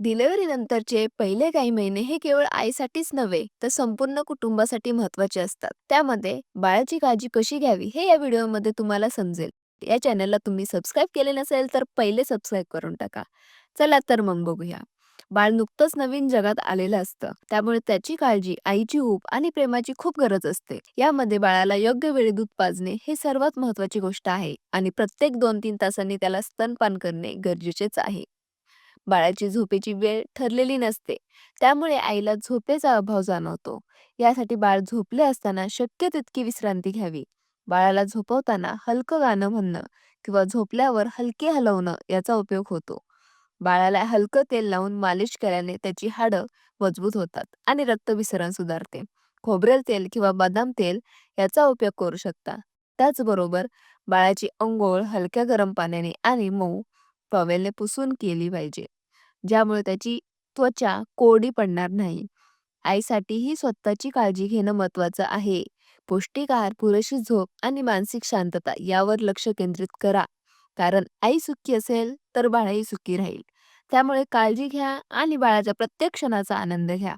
डिलिव्हरीनंतरचे पहिले काही महिने हे केवळ आईसाठीच नव्हे तर संपूर्ण कुटुंबासाठी महत्त्वाचे असतात. त्यामध्ये बाळाची काळजी कशी घ्यावी हे या व्हिडिओमध्ये तुम्हाला समजेल. या चॅनलला तुम्ही सबस्क्राईब केले नसेल तर पहिले सबस्क्राईब करून टाका. चला तर मग बघूया. बाळ नुकतंच नवीन जगात आलेलं असतं. त्यामुळे त्याची काळजी, आईची ऊब आणि प्रेमाची खूप गरज असते. यामध्ये बाळाला योग्य वेळी दूध पाजणे हे सर्वात महत्त्वाची गोष्ट आहे आणि प्रत्येक 2-3 तासांनी त्याला स्तनपान करणे गरजेचेच आहे. बाळाची झोपेची वेळ ठरलेली नसते. त्यामुळे आईला झोपेचा अभाव जाणवतो. यासाठी बाळ झोपले असताना शक्य तितकी विश्रांती घ्यावी. बाळाला झोपवताना हलकं गाणं म्हणणं किंवा झोपल्यावर हलके हलवणं याचा उपयोग होतो. बाळाला हलकं तेल लावून मालिश केल्याने त्याची हाडं मजबूत होतात आणि रक्तभिसरण सुधारते. खोबरेल तेल किंवा बदाम तेल याचा उपयोग करू शकता. त्याचबरोबर बाळाची अंघोळ हलक्या गरम पाण्याने आणि मऊ टॉवेलने पुसून केली पाहिजे. ज्यामुळे त्याची त्वचा कोरडी पडणार नाही. आईसाठीही स्वतःची काळजी घेणं महत्त्वाचं आहे. पौष्टिक आहार, पुरेशी झोप आणि मानसिक शांतता यावर लक्ष केंद्रित करा. कारण आई सुखी असेल तर बाळही सुखी राहील. त्यामुळे काळजी घ्या आणि बाळाच्या प्रत्येक क्षणाचा आनंद घ्या.